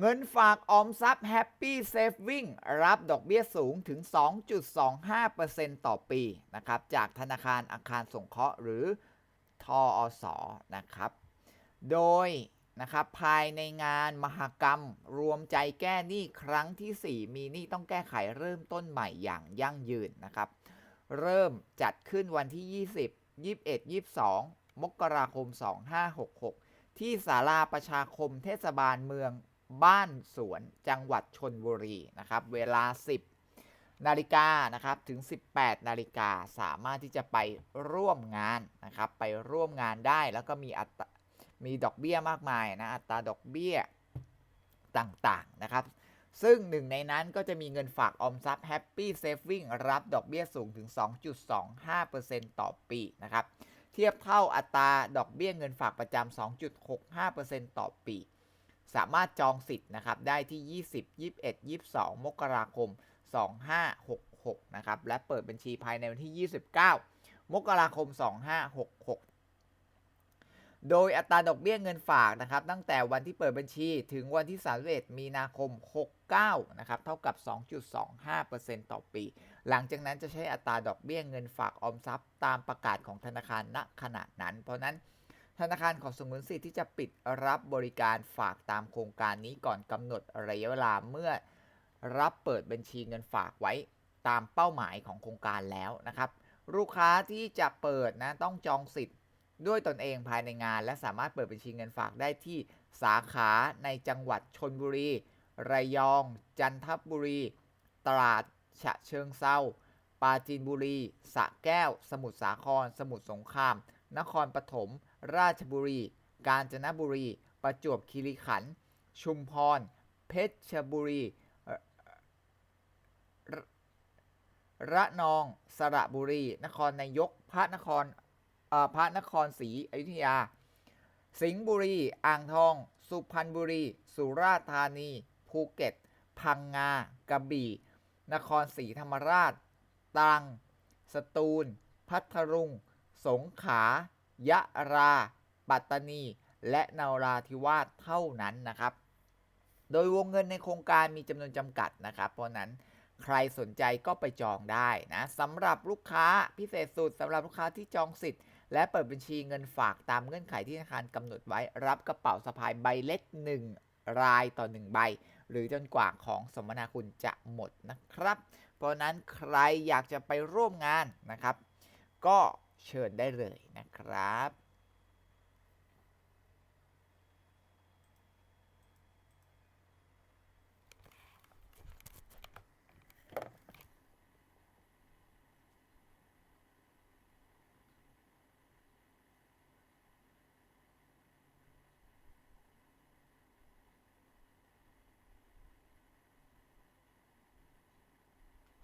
เงินฝากออมทรัพย์ Happy Saving รับดอกเบี้ยสูงถึง 2.25%ต่อปีนะครับจากธนาคารอาคารสงเคราะห์หรือทออสอนะครับ โดยนะครับภายในงานมหกรรม รวมใจแก้หนี้ครั้งที่ 4 มีหนี้ต้องแก้ไขเริ่มต้นใหม่อย่างยั่งยืนนะครับ เริ่มจัดขึ้นวันที่ 20 21 22 มกราคม 2566 ที่ศาลาประชาคมเทศบาลเมือง บ้านสวนจังหวัดชนบุรีนะครับ เวลา 10 นาฬิกานะครับถึง 18 นาฬิกาสามารถที่จะไปร่วมงานนะครับ ไปร่วมงานได้แล้วก็มีอัตมีดอกเบี้ยมากมายนะอัตราดอกเบี้ยต่างๆนะครับ ซึ่งหนึ่งในนั้นก็จะมีเงินฝากออมทรัพย์ Happy Saving รับดอกเบี้ยสูงถึง 2.25%ต่อปีนะครับ เทียบเท่าอัตราดอกเบี้ยเงินฝากประจำ2.65%ต่อปี สามารถจองสิทธิ์นะครับได้ที่ 20 21 22 มกราคม 2566 นะครับ และเปิดบัญชีภายในวันที่ 29 มกราคม 2566 โดยอัตราดอกเบี้ยเงินฝากนะครับ ตั้งแต่วันที่เปิดบัญชีถึงวันที่ 31 มีนาคม 69 นะครับ เท่ากับ 2.25%ต่อปี หลังจากนั้นจะใช้อัตราดอกเบี้ยเงินฝากออมทรัพย์ ตามประกาศของธนาคารณขณะนั้น เพราะนั้น ธนาคารขอสงวนสิทธิ์ที่จะปิดรับบริการฝากตามโครงการนี้ก่อนกำหนดระยะเวลาเมื่อรับเปิดบัญชีเงินฝากไว้ตามเป้าหมายของโครงการแล้วนะครับ ลูกค้าที่จะเปิดนะต้องจองสิทธิ์ด้วยตนเองภายในงาน และสามารถเปิดบัญชีเงินฝากได้ที่สาขาในจังหวัดชนบุรี ระยอง จันทบุรี ตราด ฉะเชิงเซาปราจีนบุรีสระแก้ว สมุทรสาคร สมุทรสงคราม นครปฐม ราชบุรี กาญจนบุรี ประจวบคีรีขันธ์ ชุมพร เพชรบุรี ระนอง สระบุรี นครนายก พระนครพระนครศรีอยุธยา สิงห์บุรี อ่างทอง สุพรรณบุรี สุราษฎร์ธานี ภูเก็ต พังงา กระบี่ นครศรีธรรมราช ตรัง สตูล พัทลุง สงขายะรา ปัตตานี และนาราธิวาสเท่านั้นนะครับ โดยวงเงินในโครงการมีจำนวนจำกัดนะครับ เพราะนั้นใครสนใจก็ไปจองได้นะสำหรับลูกค้าพิเศษสุดสำหรับลูกค้าที่จองสิทธิ์ และเปิดบัญชีเงินฝากตามเงื่อนไขที่ธนาคารกำหนดไว้ รับกระเป๋าสะพายใบเล็ก 1 รายต่อ 1 ใบ หรือจนกว่าของสมนาคุณจะหมดนะครับ เพราะนั้นใครอยากจะไปร่วมงานนะครับ ก็ เชิญได้เลยนะครับ